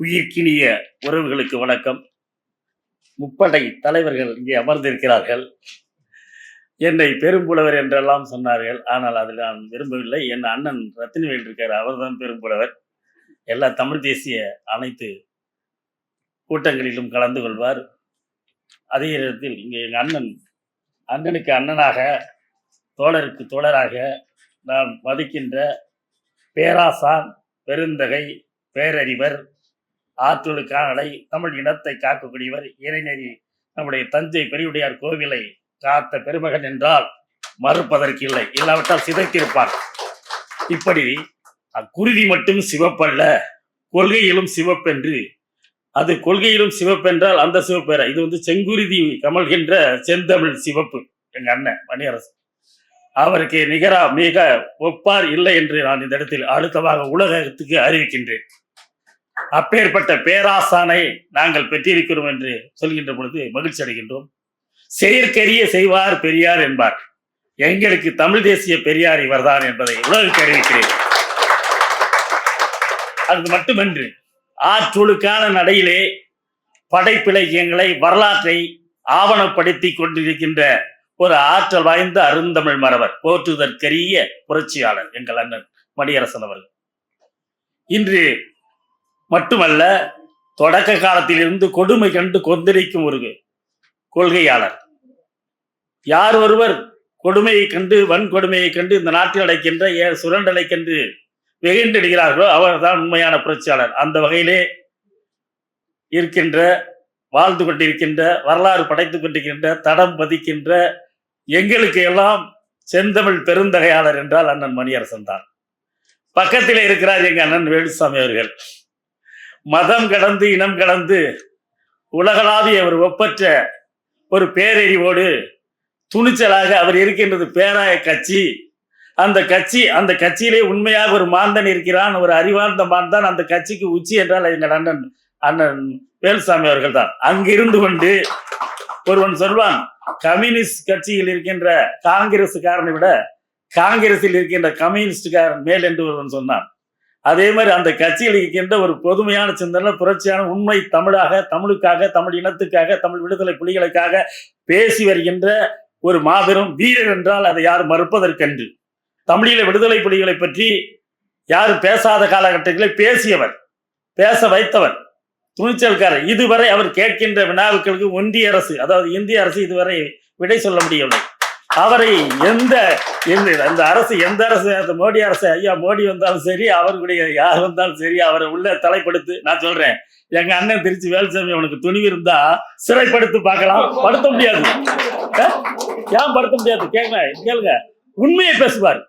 உயிர்க்கினிய உறவுகளுக்கு வணக்கம். முப்படை தலைவர்கள் இங்கே அமர்ந்திருக்கிறார்கள். என்னை பெரும்புலவர் என்றெல்லாம் சொன்னார்கள். ஆனால் அதில் நான் விரும்பவில்லை. என் அண்ணன் ரத்தினவேல் இருக்கார். அவர்தான் பெரும்புலவர். எல்லா தமிழ் தேசிய அனைத்து கூட்டங்களிலும் கலந்து கொள்வார். அதே நேரத்தில் இங்கே எங்கள் அண்ணன் அண்ணனுக்கு அண்ணனாக தோழருக்கு தோழராக நான் மதிக்கின்ற பேராசான் பெருந்தகை பேரறிவர் ஆற்றலுக்கானடை தமிழ் இனத்தை காக்கக்கூடியவர் இறைநெறி. நம்முடைய தஞ்சை பெரியுடையார் கோவிலை காத்த பெருமகன் என்றால் மறுப்பதற்கு இல்லை. இல்லாவிட்டால் சிதைத்திருப்பார். இப்படி அக்குருதி மட்டும் சிவப்பல்ல கொள்கையிலும் சிவப்பென்று. அது கொள்கையிலும் சிவப்பென்றால் அந்த சிவப்பேர இது வந்து செங்குருதி கமல்கின்ற செந்தமிழ் சிவப்பு. எங்க அண்ணன் மணியரசு. அவருக்கு நிகரா மிக ஒப்பார் இல்லை என்று நான் இந்த இடத்தில் அழுத்தமாக உலகத்துக்கு அறிவிக்கின்றேன். அப்பேற்பட்ட பேராசானை நாங்கள் பெற்றிருக்கிறோம் என்று சொல்கின்ற பொழுது மகிழ்ச்சி அடைகின்றோம். செயற்கரிய செய்வார் பெரியார் என்பார். எங்களுக்கு தமிழ் தேசிய பெரியார் இவர்தான் என்பதை உலகுக்கு அறிவிக்கிறேன். அது மட்டுமன்று ஆற்றொழுக்கான நடையிலே படைப்பிலக்கியங்களை வரலாற்றை ஆவணப்படுத்தி கொண்டிருக்கின்ற ஒரு ஆற்றல் வாய்ந்த அருந்தமிழ் மறவர் போற்றுதற்கரிய புரட்சியாளர் எங்கள் அண்ணன் மணியரசன் அவர்கள். இன்று மட்டுமல்ல தொடக்க காலத்திலிருந்து கொடுமை கண்டு கொந்தளிக்கும் ஒரு கொள்கையாளர். யார் ஒருவர் கொடுமையை கண்டு வன்கொடுமையை கண்டு இந்த நாட்டில் அடைக்கின்ற ஏ சுரண்டலை கண்டு வெகுண்டெடுகிறார்களோ அவர்தான் உண்மையான புரட்சியாளர். அந்த வகையிலே இருக்கின்ற வாழ்ந்து கொண்டிருக்கின்ற வரலாறு படைத்துக் கொண்டிருக்கின்ற தடம் பதிக்கின்ற எங்களுக்கு எல்லாம் செந்தமிழ் பெருந்தகையாளர் என்றால் அண்ணன் மணியரசன் தான். பக்கத்தில் இருக்கிறார் எங்கள் அண்ணன் வேலுசாமி அவர்கள். மதம் கடந்து இனம் கடந்து உலகளாவிய ஒரு ஒப்பற்ற ஒரு பேரறிவோடு துணிச்சலாக அவர் இருக்கின்றது பேராய கட்சி. அந்த கட்சி அந்த கட்சியிலே உண்மையாக ஒரு மாந்தன் இருக்கிறான் ஒரு அறிவார்ந்த மாந்தான். அந்த கட்சிக்கு உச்சி என்றால் எங்கள் அண்ணன் அண்ணன் வேலுசாமி அவர்கள் தான் அங்கிருந்து கொண்டு ஒருவன் சொல்வான் கம்யூனிஸ்ட் கட்சியில் இருக்கின்ற காங்கிரசுக்காரனை விட காங்கிரஸில் இருக்கின்ற கம்யூனிஸ்டுக்காரன் மேல் என்று ஒருவன் சொன்னான். அதே மாதிரி அந்த கட்சியில் இருக்கின்ற ஒரு பொதுமையான சிந்தனை புரட்சியான உண்மை தமிழாக தமிழுக்காக தமிழ் இனத்துக்காக தமிழ் விடுதலை புலிகளுக்காக பேசி வருகின்ற ஒரு மாபெரும் வீரர் என்றால் அதை யார் மறுப்பதற்கென்று. தமிழீழ விடுதலை புலிகளை பற்றி யாரும் பேசாத காலகட்டங்களில் பேசியவர் பேச வைத்தவர் துணிச்சல்காரர். இதுவரை அவர் கேட்கின்ற வினாவுக்களுக்கு ஒன்றிய அரசு அதாவது இந்திய அரசு இதுவரை விடை சொல்ல முடியவில்லை. அவரை எந்த அந்த அரசு எந்த அரசு? அந்த மோடி அரசு. ஐயா மோடி வந்தாலும் சரி அவர்களுடைய யார் வந்தாலும் சரி அவரை உள்ள தலைப்படுத்து. நான் சொல்றேன். எங்க அண்ணன் திருச்சி வேலுசாமி அவனுக்கு துணிவு இருந்தா சிறைப்படுத்து பார்க்கலாம். படுத்த முடியாது. ஏன் படுத்த முடியாது? கேட்க கேளுங்க. உண்மையை பேசுவார்.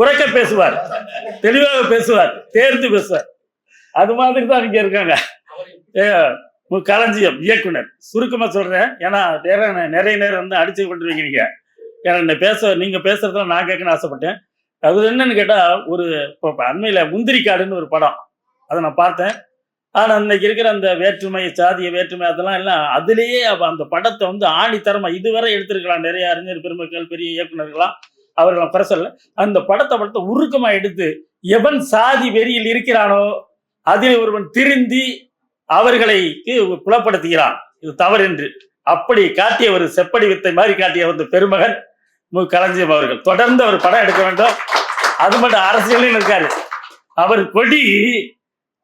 உரைக்க பேசுவார். தெளிவாக பேசுவார். தேர்ந்து பேசுவார். அது மாதிரி தான் இங்க இருக்காங்க. களஞ்சியம் இயக்குனர். சுருக்கமா சொல்றேன். ஏன்னா நிறைய நிறைய நேரம் வந்து அடிச்சு கொண்டு வைக்கிறீங்க ஏன்னா என்னை பேச நீங்க பேசுறதுல நான் கேட்கணும்னு ஆசைப்பட்டேன். அது என்னன்னு கேட்டா ஒரு இப்போ அண்மையில முந்திரி காடுன்னு ஒரு படம். அதை நான் பார்த்தேன். ஆனா இன்னைக்கு இருக்கிற அந்த வேற்றுமை சாதிய வேற்றுமை அதெல்லாம் எல்லாம் அதுலேயே அந்த படத்தை வந்து ஆணித்தரமா இதுவரை எடுத்திருக்கலாம். நிறைய அறிஞர் பெருமக்கள் பெரிய இயக்குனர்களாம் அவர்களை சொல்ல அந்த படத்தை படத்தை உருக்கமா எடுத்து எவன் சாதி வெறியில் இருக்கிறானோ அதில் ஒருவன் திருந்தி அவர்களை புலப்படுத்துகிறான். இது தவறு என்று அப்படி காட்டிய ஒரு செப்படி வித்தை மாதிரி காட்டிய ஒரு பெருமகன் மு களஞ்சியம் அவர்கள். தொடர்ந்து அவர் படம் எடுக்க வேண்டும். அது மட்டும் அரசியலையும் இருக்காரு. அவர் கொடி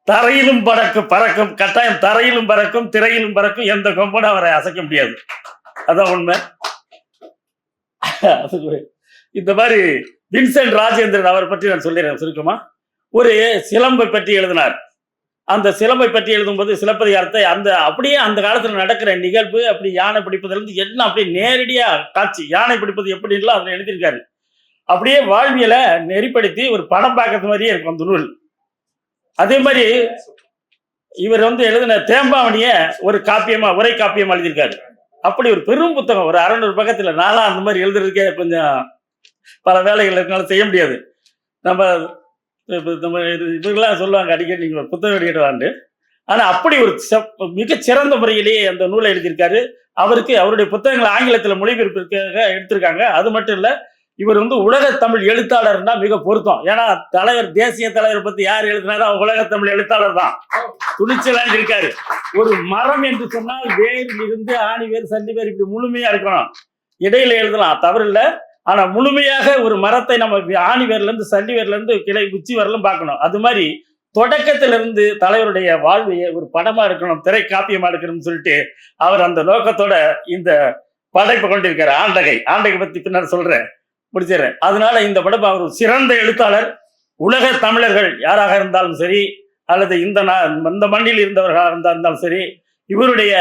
தரையிலும் பறக்கும் பறக்கும் கட்டாயம் தரையிலும் பறக்கும் திரையிலும் பறக்கும் எந்த கொம்பனும் அவரை அசைக்க முடியாது. அதான் உண்மை. அது இந்த மாதிரி வின்சென்ட் ராஜேந்திரன் அவரை பற்றி நான் சொல்லிடுறேன் சுருக்கமா. ஒரு சிலம்பை பற்றி எழுதினார். அந்த சிலம்பை பற்றி எழுதும்போது சிலப்பதிகாரத்தை அந்த அப்படியே அந்த காலத்தில் நடக்கிற நிகழ்வு அப்படி யானை பிடிப்பதிலிருந்து என்ன அப்படியே நேரடியாக காட்சி யானை பிடிப்பது எப்படின்லாம் அதில் எழுதியிருக்காரு. அப்படியே வாழ்வியலை நெறிப்படுத்தி ஒரு படம் பார்க்கறது மாதிரியே இருக்கும் அந்த நூல். அதே மாதிரி இவர் வந்து எழுதின தேம்பாவணியை ஒரு காப்பியமாக உரை காப்பியமாக எழுதியிருக்காரு. அப்படி ஒரு பெரும் புத்தகம் ஒரு அறநூறு பக்கத்தில் நான்லாம் அந்த மாதிரி எழுதுறதுக்கே கொஞ்சம் பல வேலைகள் இருக்கனால செய்ய முடியாது. நம்ம இப்போ நம்ம இது சொல்லுவாங்க அடிக்கடி நீங்கள் புத்தகம் வெளியிடலான்ட்டு ஆனால் அப்படி ஒரு மிக சிறந்த முறையிலேயே அந்த நூலை எழுதியிருக்காரு. அவருக்கு அவருடைய புத்தகங்களை ஆங்கிலத்தில் மொழிபெயர்ப்பிற்காக எடுத்திருக்காங்க. அது மட்டும் இல்லை இவர் வந்து உலக தமிழ் எழுத்தாளர்னா மிக பொருத்தம். ஏன்னா தலைவர் தேசிய தலைவர் பத்தி யார் எழுதினாரோ அவர் உலக தமிழ் எழுத்தாளர் தான். துணிச்சலா இருக்காரு ஒரு மரம் என்று சொன்னால் வேரில் இருந்து ஆணி வேர் சல்லி வேர் இப்படி முழுமையா இருக்கணும். இடையில எழுதலாம். தவறு இல்லை ஆனால் முழுமையாக ஒரு மரத்தை நம்ம ஆணி வேர்லேருந்து சல்லி கிளை உச்சி வரலும் பார்க்கணும். அது மாதிரி தொடக்கத்திலிருந்து தலைவருடைய வாழ்வையை ஒரு படமா இருக்கணும் திரை காப்பியமா இருக்கணும்னு சொல்லிட்டு அவர் அந்த நோக்கத்தோட இந்த படைப்பை கொண்டிருக்காரு ஆண்டகை. ஆண்டகை பத்தி பின்னர் சொல்றேன். முடிச்சிடுறேன். அதனால இந்த படம் அவர் சிறந்த எழுத்தாளர். உலக தமிழர்கள் யாராக இருந்தாலும் சரி அல்லது இந்த இந்த மண்ணில் இருந்தவர்களாக இருந்தாலும் சரி இவருடைய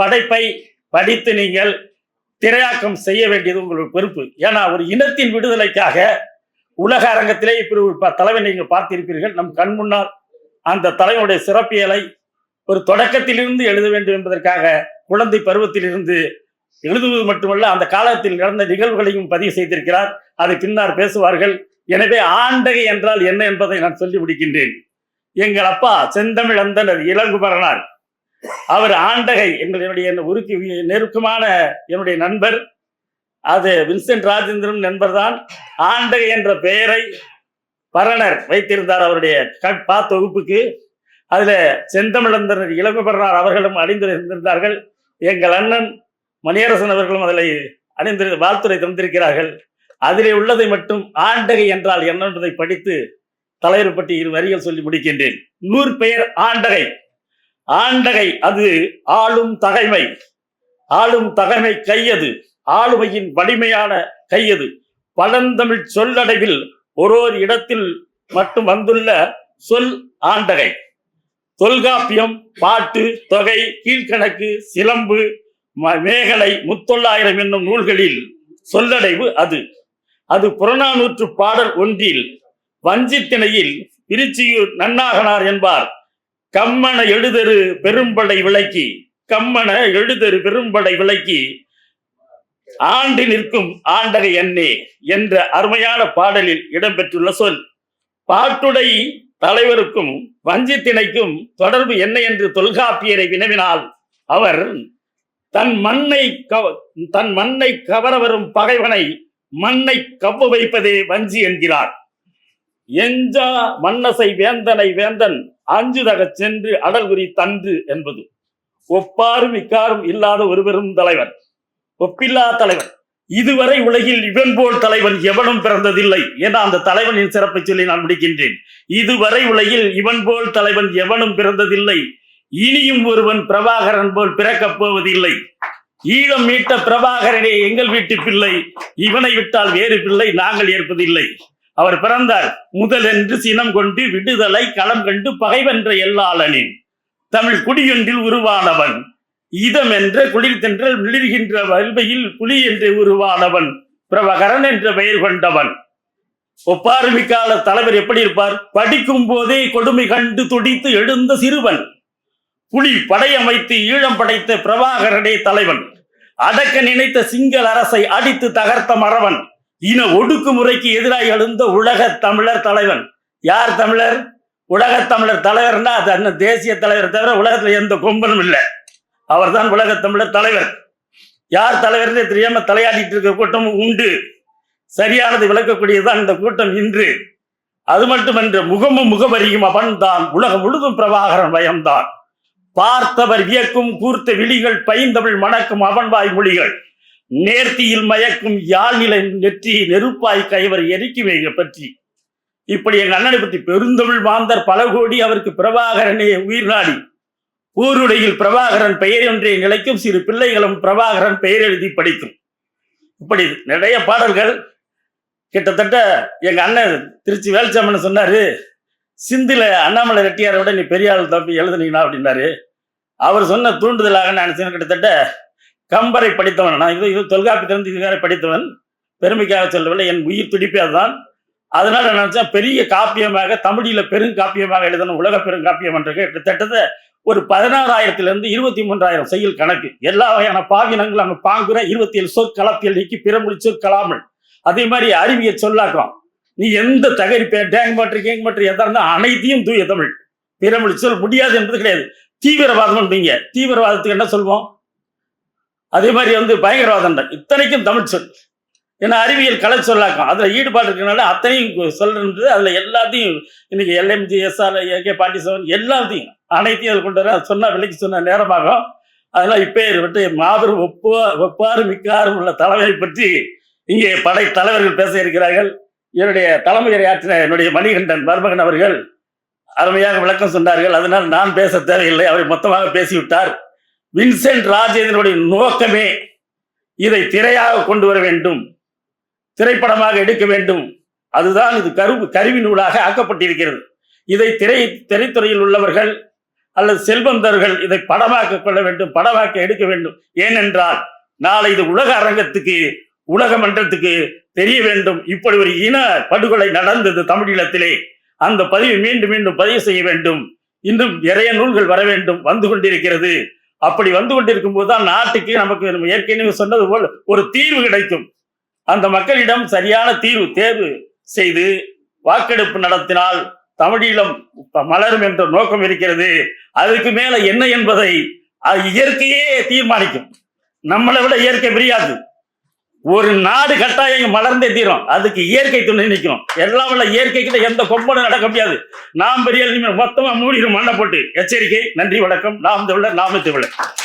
படைப்பை படித்து நீங்கள் திரையாக்கம் செய்ய வேண்டியது உங்களுடைய பொறுப்பு. ஏன்னா ஒரு இனத்தின் விடுதலைக்காக உலக அரங்கத்திலே இப்படி ஒரு ப- நீங்கள் பார்த்திருப்பீர்கள். நம் கண் முன்னால் அந்த தலைவனுடைய சிறப்பியலை ஒரு தொடக்கத்திலிருந்து எழுத வேண்டும் என்பதற்காக குழந்தை பருவத்திலிருந்து எழுதுவது மட்டுமல்ல அந்த காலத்தில் நடந்த நிகழ்வுகளையும் பதிவு செய்திருக்கிறார். அதை பின்னால் பேசுவார்கள். எனவே ஆண்டகை என்றால் என்ன என்பதை நான் சொல்லி முடிக்கின்றேன். எங்கள் அப்பா செந்தமிழ் அந்தனர் இளங்குமரனார். அவர் ஆண்டகை எங்களுடைய உருக்கு நெருக்கமான என்னுடைய நண்பர். அது வின்சென்ட் ராஜேந்திரன் நண்பர்தான். ஆண்டகை என்ற பெயரை பரணர் வைத்திருந்தார் அவருடைய கட்பா தொகுப்புக்கு. அதுல செந்தமிழந்தனர் இளங்குமரனார் அவர்களும் அணிந்திருந்திருந்தார்கள். எங்கள் அண்ணன் மணியரசன் அவர்களும் அதில் அணிந்து வாழ்த்துரை தந்திருக்கிறார்கள். அதிலே உள்ளதை மட்டும் ஆண்டகை என்றால் என்ன என்பதை படித்து தலைவர் பற்றி இரு வரிகள் சொல்லி முடிக்கின்றேன். நூறு பெயர் ஆண்டகை. ஆண்டகை அது ஆளும் தகைமை. ஆளும் தகைமை கையது ஆளுமையின் வலிமையான கையது பழந்தமிழ் சொல்லடைவில் ஒரு இடத்தில் மட்டும் வந்துள்ள சொல் ஆண்டகை. தொல்காப்பியம் பாட்டு தொகை கீழ்கணக்கு சிலம்பு ம- மேகலை முத்தொள்ளாயிரம் என்னும் நூல்களில் சொல்லடைவு அது. அது புறநானூற்று பாடல் ஒன்றில் வஞ்சித்திணையில் திருச்சியூர் நன்னாகனார் என்பார். கம்மன எழுதரு பெரும்படை விளக்கி கம்மன எழுதரு பெரும்படை விளக்கி ஆண்டு நிற்கும் ஆண்டகை என்னே என்ற அருமையான பாடலில் இடம்பெற்றுள்ள சொல். பாட்டுடை தலைவருக்கும் வஞ்சித்திணைக்கும் தொடர்பு என்ன என்று தொல்காப்பியரை வினவினால் அவர் தன் மண்ணை கவ- தன் மண்ணை கவர வரும் பகைவனை மண்ணை கவ்வ வைப்பதே வஞ்சி என்கிறார். எஞ்சா மன்னசை வேந்தனை வேந்தன் அஞ்சுதகச் சென்று அடல்குறி தன்று என்பது. ஒப்பாரும் இக்காரும் இல்லாத ஒரு பெரும் தலைவர் ஒப்பில்லா தலைவன். இதுவரை உலகில் இவன் போல் தலைவன் எவனும் பிறந்ததில்லை என அந்த தலைவனின் சிறப்பை சொல்லி நான் முடிக்கின்றேன். இதுவரை உலகில் இவன் போல் தலைவன் எவனும் பிறந்ததில்லை. இனியும் ஒருவன் பிரபாகரன் போல் பிறக்கப் போவதில்லை. ஈழம் மீட்ட பிரபாகரனே எங்கள் வீட்டு பிள்ளை. இவனை விட்டால் வேறு பிள்ளை நாங்கள் ஏற்பதில்லை. அவர் பிறந்தார் முதலென்று சினம் கொண்டு விடுதலை களம் கண்டு பகைவென்ற எல்லாளனின் தமிழ் குடியொன்றில் உருவானவன். இதம் என்ற குளிர் தென்றல் மிளிர்கின்ற வல்வையில் புலி என்று உருவானவன். பிரபகரன் என்ற பெயர் கொண்டவன். ஒப்பாருமிக்கால தலைவர் எப்படி இருப்பார்? படிக்கும் போதே கொடுமை கண்டு துடித்து எழுந்த சிறுவன். புலி படையமைத்து ஈழம் படைத்த பிரபாகரனே தலைவன். அடக்க நினைத்த சிங்கள அரசை அடித்து தகர்த்த மறவன். இன ஒடுக்குமுறைக்கு எதிராக எழுந்த உலக தமிழர் தலைவன். யார் தமிழர்? உலக தமிழர் தலைவர்னா அது அண்ணன் தேசிய தலைவர் தவிர உலகத்துல எந்த கொம்பனும் இல்லை. அவர்தான் உலக தமிழர் தலைவர். யார் தலைவர்னே தெரியாம தலையாடிட்டு இருக்க கூட்டமும் உண்டு. சரியானது விளக்கக்கூடியதுதான் இந்த கூட்டம் இன்று. அது மட்டுமன்ற முகமும் முகவரியும் அவன்தான். உலகம் முழுதும் பிரபாகரன் பயம்தான் பார்த்தவர் வியக்கும் கூர்த்த விழிகள் பைந்தமிழ் மணக்கும் அவன்வாய் மொழிகள் நேர்த்தியில் மயக்கும் யாழ்நிலை நெற்றி நெருப்பாய் கைவர் எரிக்குமையை பற்றி. இப்படி எங்க அண்ணனை பற்றி பெருந்தமிழ் மாந்தர் பல கோடி அவருக்கு பிரபாகரனே உயிர் நாடி. ஊருடையில் பிரபாகரன் பெயர் என்றே நிலைக்கும் சிறு பிள்ளைகளும் பிரபாகரன் பெயர் எழுதி படிக்கும். இப்படி நிறைய பாடல்கள். கிட்டத்தட்ட எங்க அண்ணன் திருச்சி வேல்சாமன் சொன்னாரு சிந்தில அண்ணாமலை ரெட்டியாரை விட நீ பெரியாள் தம்பி எழுதுனீங்கன்னா அப்படின்னாரு. அவர் சொன்ன தூண்டுதலாக நான் சொன்ன கிட்டத்தட்ட கம்பரை படித்தவன். நான் இது இது தொல்காப்பியத்திலிருந்து இதுவரை படித்தவன். பெருமைக்காக சொல்லவில்லை. என் உயிர் துடிப்பே அதுதான். அதனால நான் நினச்சேன் பெரிய காப்பியமாக தமிழில பெருங்காப்பியமாக எழுதணும் உலக பெருங்காப்பியம் என்ற கிட்டத்தட்ட ஒரு பதினாறாயிரத்திலிருந்து இருபத்தி மூன்றாயிரம் செய்யுள் கணக்கு. எல்லா வகையான பாவினங்களும் அங்கே பாங்குற இருபத்தி ஏழு சொற்கலப்பியல் நீக்கி பிறமொழி சொற்கலாமல் அதே மாதிரி அறிவியல் சொல்லாக்கம். நீ எந்த தகரிப்பே டேங் மாற்று கேங் மாற்று எதா இருந்தால் அனைத்தையும் தூய தமிழ். பிறமொழி சொல் முடியாது என்பது கிடையாது. தீவிரவாதம் தீவிரவாதத்துக்கு என்ன சொல்வோம்? அதே மாதிரி வந்து பயங்கரவாதம்டா இத்தனைக்கும் தமிழ் சொல். ஏன்னா அறிவியல் கலை சொல்லாக்கம். அதில் ஈடுபாடு இருக்கிறனால அத்தனையும் சொல்றது அதில் எல்லாத்தையும் இன்னைக்கு LMG SR AK forty seven எல்லாத்தையும் அனைத்தையும் அதில் கொண்டு வர சொன்னால் விலைக்கு சொன்ன நேரமாகும். அதெல்லாம் இப்பேற்பட்டு மாபெரும் ஒப்பு ஒப்பாறு மிக்காரும் உள்ள தலைவரை பற்றி இங்கே படை தலைவர்கள் பேச இருக்கிறார்கள். என்னுடைய தலைமையை ஆற்றின என்னுடைய மணிகண்டன் மருமகன் அவர்கள் அருமையாக விளக்கம் சொன்னார்கள். அதனால் நான் பேச தேவையில்லை. அவரை மொத்தமாக பேசிவிட்டார். வின்சென்ட் ராஜேந்திரனுடைய நோக்கமே இதை திரையாக கொண்டு வர வேண்டும். திரைப்படமாக எடுக்க வேண்டும். அதுதான் இது கரு கருவி நூலாக ஆக்கப்பட்டிருக்கிறது. இதை திரை திரைத்துறையில் உள்ளவர்கள் அல்லது செல்வந்தர்கள் இதை படமாக்க கொள்ள வேண்டும் படமாக்க எடுக்க வேண்டும். ஏனென்றால் நாளை இது உலக அரங்கத்துக்கு உலக மன்றத்துக்கு தெரிய வேண்டும். இப்படி ஒரு இன படுகொலை நடந்தது தமிழீழத்திலே. அந்த பதிவு மீண்டும் மீண்டும் பதிவு செய்ய வேண்டும். இன்னும் நிறைய நூல்கள் வர வேண்டும். வந்து கொண்டிருக்கிறது. அப்படி வந்து கொண்டிருக்கும் போதுதான் நாட்டுக்கு நமக்கு நம்ம ஏற்கனவே சொன்னது போல் ஒரு தீர்வு கிடைக்கும். அந்த மக்களிடம் சரியான தீர்வு தேர்வு செய்து வாக்கெடுப்பு நடத்தினால் தமிழீழம் மலரும் என்ற நோக்கம் இருக்கிறது. அதுக்கு மேல என்ன என்பதை அது இயற்கையே தீர்மானிக்கும். நம்மளை விட இயற்கை பிரியாது. ஒரு நாடு கட்டாயம் மலர்ந்தே தீரும். அதுக்கு இயற்கை துணை நிற்கும். எல்லாம் உள்ள இயற்கை கிட்ட எந்த கொம்பனும் நடக்க முடியாது. நாம் பெரிய மொத்தமா மூடிடும் மண்ணை போட்டு. எச்சரிக்கை நன்றி வணக்கம். நாம் தமிழர் நாம தமிழர்.